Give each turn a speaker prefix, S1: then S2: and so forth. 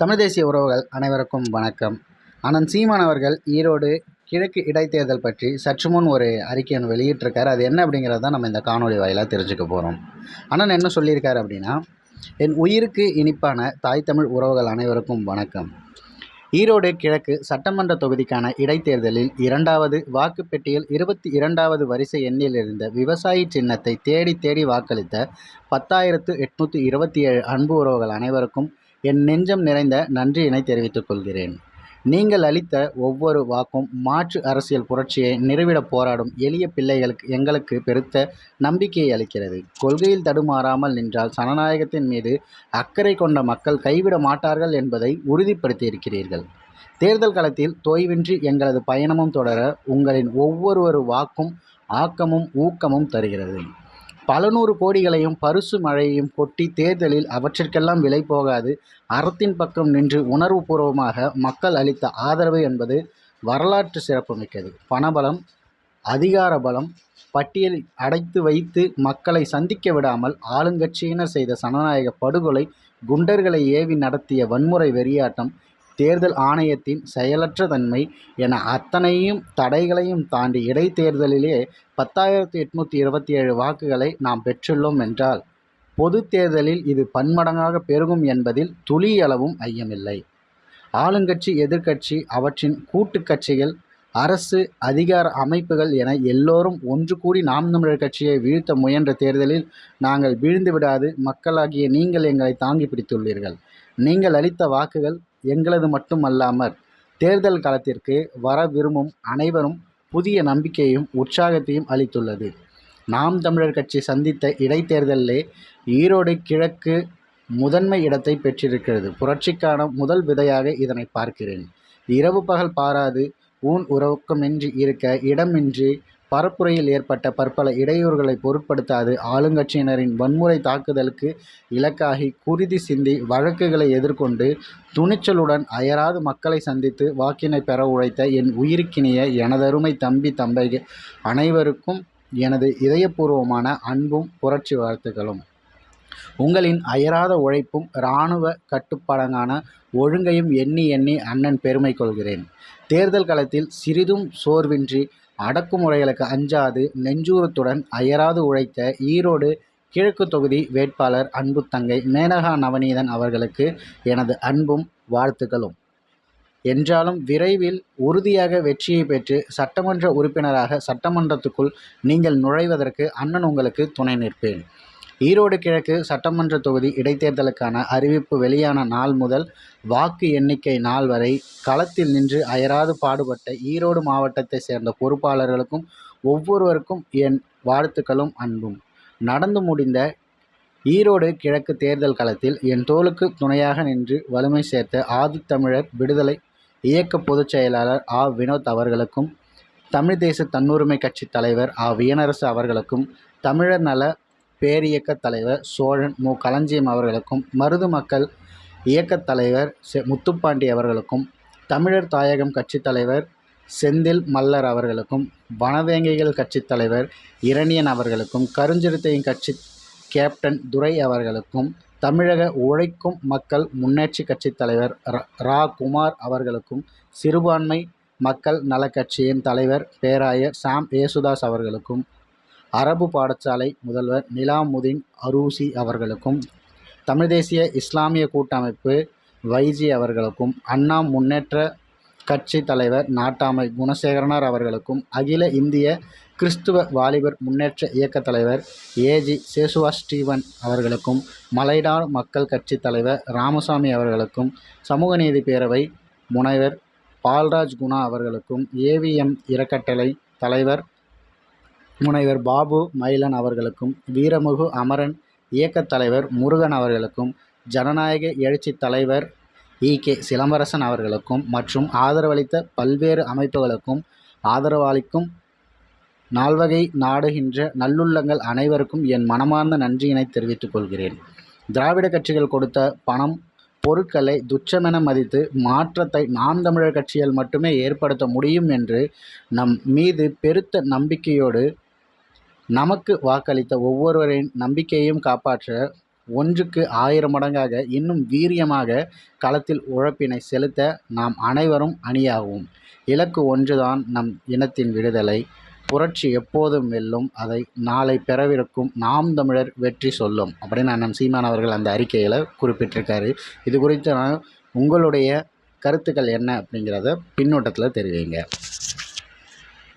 S1: தமிழ் தேசிய உறவுகள் அனைவருக்கும் வணக்கம். அண்ணன் சீமான் அவர்கள் ஈரோடு கிழக்கு இடைத்தேர்தல் பற்றி சற்று முன் ஒரு அறிக்கை ஒன்று வெளியிட்டிருக்காரு. அது என்ன அப்படிங்கிறது தான் நம்ம இந்த காணொலி வாயிலாக தெரிஞ்சுக்க போகிறோம் அண்ணன் என்ன சொல்லியிருக்காரு அப்படின்னா என் உயிருக்கு இனிப்பான தாய் தமிழ் உறவுகள் அனைவருக்கும் வணக்கம். ஈரோடு கிழக்கு சட்டமன்ற தொகுதிக்கான இடைத்தேர்தலில் இரண்டாவது வாக்குப்பெட்டியில் இருபத்தி இரண்டாவது வரிசை எண்ணில் இருந்த விவசாயி சின்னத்தை தேடி தேடி வாக்களித்த பத்தாயிரத்து எட்நூற்றி இருபத்தி ஏழு அன்பு உறவுகள் அனைவருக்கும் என் நெஞ்சம் நிறைந்த நன்றியினை தெரிவித்துக் கொள்கிறேன். நீங்கள் அளித்த ஒவ்வொரு வாக்கும் மாற்று அரசியல் புரட்சியை நிறுவிடப் போராடும் எளிய பிள்ளைகளுக்கு எங்களுக்கு பெருத்த நம்பிக்கையை அளிக்கிறது. கொள்கையில் தடுமாறாமல் நின்றால் சனநாயகத்தின் மீது அக்கறை கொண்ட மக்கள் கைவிட மாட்டார்கள் என்பதை உறுதிப்படுத்தியிருக்கிறீர்கள். தேர்தல் களத்தில் தொய்வின்றி எங்களது பயணமும் தொடர உங்களின் ஒவ்வொரு வாக்கும் ஆக்கமும் ஊக்கமும் தருகிறது. பல நூறு கோடிகளையும் பரிசு மழையையும் கொட்டி தேர்தலில் அவற்றிற்கெல்லாம் விலை போகாது. அறத்தின் பக்கம் நின்று உணர்வுபூர்வமாக மக்கள் அளித்த ஆதரவு என்பது வரலாற்று சிறப்புமிக்கது. பணபலம் அதிகார பலம் பட்டியல் அடைத்து வைத்து மக்களை சந்திக்க விடாமல் ஆளுங்கட்சியினர் செய்த சனநாயக படுகொலை குண்டர்களை ஏவி நடத்திய வன்முறை வெறியாட்டம் தேர்தல் ஆணையத்தின் செயலற்ற தன்மை என அத்தனையும் தடைகளையும் தாண்டி இடைத்தேர்தலிலே பத்தாயிரத்து எட்நூற்றி இருபத்தி ஏழு வாக்குகளை நாம் பெற்றுள்ளோம் என்றால் பொது தேர்தலில் இது பன்மடங்காக பெருகும் என்பதில் துளியளவும் ஐயமில்லை. ஆளுங்கட்சி எதிர்க்கட்சி அவற்றின் கூட்டு கட்சிகள் அரசு அதிகார அமைப்புகள் என எல்லோரும் ஒன்று கூடி நாம் தமிழர் கட்சியை வீழ்த்த முயன்ற தேர்தலில் நாங்கள் வீழ்ந்து விடாது மக்களாகிய நீங்கள் எங்களை தாங்கி பிடித்துள்ளீர்கள். நீங்கள் அளித்த வாக்குகள் எங்களது மட்டுமல்லாமல் தேர்தல் களத்திற்கு வர விரும்பும் அனைவரும் புதிய நம்பிக்கையையும் உற்சாகத்தையும் அளித்துள்ளது. நாம் தமிழர் கட்சி சந்தித்த இடைத்தேர்தலிலே ஈரோடு கிழக்கு முதன்மை இடத்தை பெற்றிருக்கிறது. புரட்சிக்கான முதல் விதையாக இதனை பார்க்கிறேன். இரவு பகல் பாராது ஊன் உறக்கமின்றி இருக்க இடமின்றி பரப்புரையில் ஏற்பட்ட பற்பல இடையூறுகளை பொருட்படுத்தாது ஆளுங்கட்சியினரின் வன்முறை தாக்குதலுக்கு இலக்காகி குருதி சிந்தி வழக்குகளை எதிர்கொண்டு துணிச்சலுடன் அயராது மக்களை சந்தித்து வாக்கினை பெற உழைத்த என் உயிருக்கினிய எனதருமை தம்பி தம்பை அனைவருக்கும் எனது இதயபூர்வமான அன்பும் புரட்சி வாழ்த்துக்களும். உங்களின் அயராத உழைப்பும் இராணுவ கட்டுப்பாடங்கான ஒழுங்கையும் எண்ணி எண்ணி அண்ணன் பெருமை கொள்கிறேன். தேர்தல் களத்தில் சிறிதும் சோர்வின்றி அடக்குமுறைகளுக்கு அஞ்சாது நெஞ்சூரத்துடன் அயராது உழைத்த ஈரோடு கிழக்கு தொகுதி வேட்பாளர் அன்பு தங்கை மேனகா நவநீதன் அவர்களுக்கு எனது அன்பும் வாழ்த்துக்களும். என்றாலும் விரைவில் உறுதியாக வெற்றியை பெற்று சட்டமன்ற உறுப்பினராக சட்டமன்றத்துக்குள் நீங்கள் நுழைவதற்கு அண்ணன் உங்களுக்கு துணை நிற்பேன். ஈரோடு கிழக்கு சட்டமன்ற தொகுதி இடைத்தேர்தலுக்கான அறிவிப்பு வெளியான நாள் முதல் வாக்கு எண்ணிக்கை நாள் வரை களத்தில் நின்று அயராது பாடுபட்ட ஈரோடு மாவட்டத்தை சேர்ந்த பொறுப்பாளர்களுக்கும் ஒவ்வொருவருக்கும் என் வாழ்த்துக்களும் அன்பும். நடந்து முடிந்த ஈரோடு கிழக்கு தேர்தல் களத்தில் என் தோளுக்கு துணையாக நின்று வலிமை சேர்த்த ஆதித்தமிழர் விடுதலை இயக்க பொதுச் செயலாளர் ஆ. வினோத் அவர்களுக்கும் தமிழ் தேச தன்னுரிமை கட்சி தலைவர் ஆ. வியனரசு அவர்களுக்கும் தமிழர் நல பேரியக்கத் தலைவர் சோழன் மு. களஞ்சியம் அவர்களுக்கும் மருது மக்கள் இயக்கத் தலைவர் செ. முத்துப்பாண்டி அவர்களுக்கும் தமிழர் தாயகம் கட்சித் தலைவர் செந்தில் மல்லர் அவர்களுக்கும் வனவேங்கைகள் கட்சித் தலைவர் இரணியன் அவர்களுக்கும் கருஞ்சிறுத்தையின் கட்சி கேப்டன் துரை அவர்களுக்கும் தமிழக உழைக்கும் மக்கள் முன்னேற்றி கட்சித் தலைவர் ரா. குமார் அவர்களுக்கும் சிறுபான்மை மக்கள் நலக்கட்சியின் தலைவர் பேராயர் சாம் ஏசுதாஸ் அவர்களுக்கும் அரபு பாடசாலை முதல்வர் நிலாமுதீன் அரூசி அவர்களுக்கும் தமிழ் தேசிய இஸ்லாமிய கூட்டமைப்பு வைஜி அவர்களுக்கும் அண்ணா முன்னேற்ற கட்சி தலைவர் நாட்டாமை குணசேகரனார் அவர்களுக்கும் அகில இந்திய கிறிஸ்துவ வாலிபர் முன்னேற்ற இயக்க தலைவர் ஏஜி சேசுவா ஸ்டீவன் அவர்களுக்கும் மலைநாடு மக்கள் கட்சி தலைவர் ராமசாமி அவர்களுக்கும் சமூக நீதி பேரவை முனைவர் பால்ராஜ் குணா அவர்களுக்கும் ஏவிஎம் இறக்கட்டளை தலைவர் முனைவர் பாபு மயிலன் அவர்களுக்கும் வீரமுகு அமரன் இயக்கத் தலைவர் முருகன் அவர்களுக்கும் ஜனநாயக எழுச்சி தலைவர் இ. கே. சிலம்பரசன் அவர்களுக்கும் மற்றும் ஆதரவளித்த பல்வேறு அமைப்புகளுக்கும் ஆதரவளிக்கும் நால்வகை நாடுகின்ற நல்லுள்ளங்கள் அனைவருக்கும் என் மனமார்ந்த நன்றியினை தெரிவித்துக் கொள்கிறேன். திராவிட கட்சிகள் கொடுத்த பணம் பொருட்களை துச்சமென மதித்து மாற்றத்தை நாம் தமிழர் கட்சிகள் மட்டுமே ஏற்படுத்த முடியும் என்று நம் மீது பெருத்த நம்பிக்கையோடு நமக்கு வாக்களித்த ஒவ்வொருவரின் நம்பிக்கையையும் காப்பாற்ற ஒன்றுக்கு ஆயிரம் மடங்காக இன்னும் வீரியமாக களத்தில் உழைப்பினை செலுத்த நாம் அனைவரும் அணியாகும். இலக்கு ஒன்றுதான் நம் இனத்தின் விடுதலை. புரட்சி எப்போதும் வெல்லும். அதை நாளை பெறவிருக்கும் நாம் தமிழர் வெற்றி சொல்லும். அப்படின்னு அண்ணன் சீமான் அவர்கள் அந்த அறிக்கையில் குறிப்பிட்டிருக்காரு. இது குறித்து நான் உங்களுடைய கருத்துக்கள் என்ன அப்படிங்கிறத பின்னோட்டத்தில் தெரிவிங்க.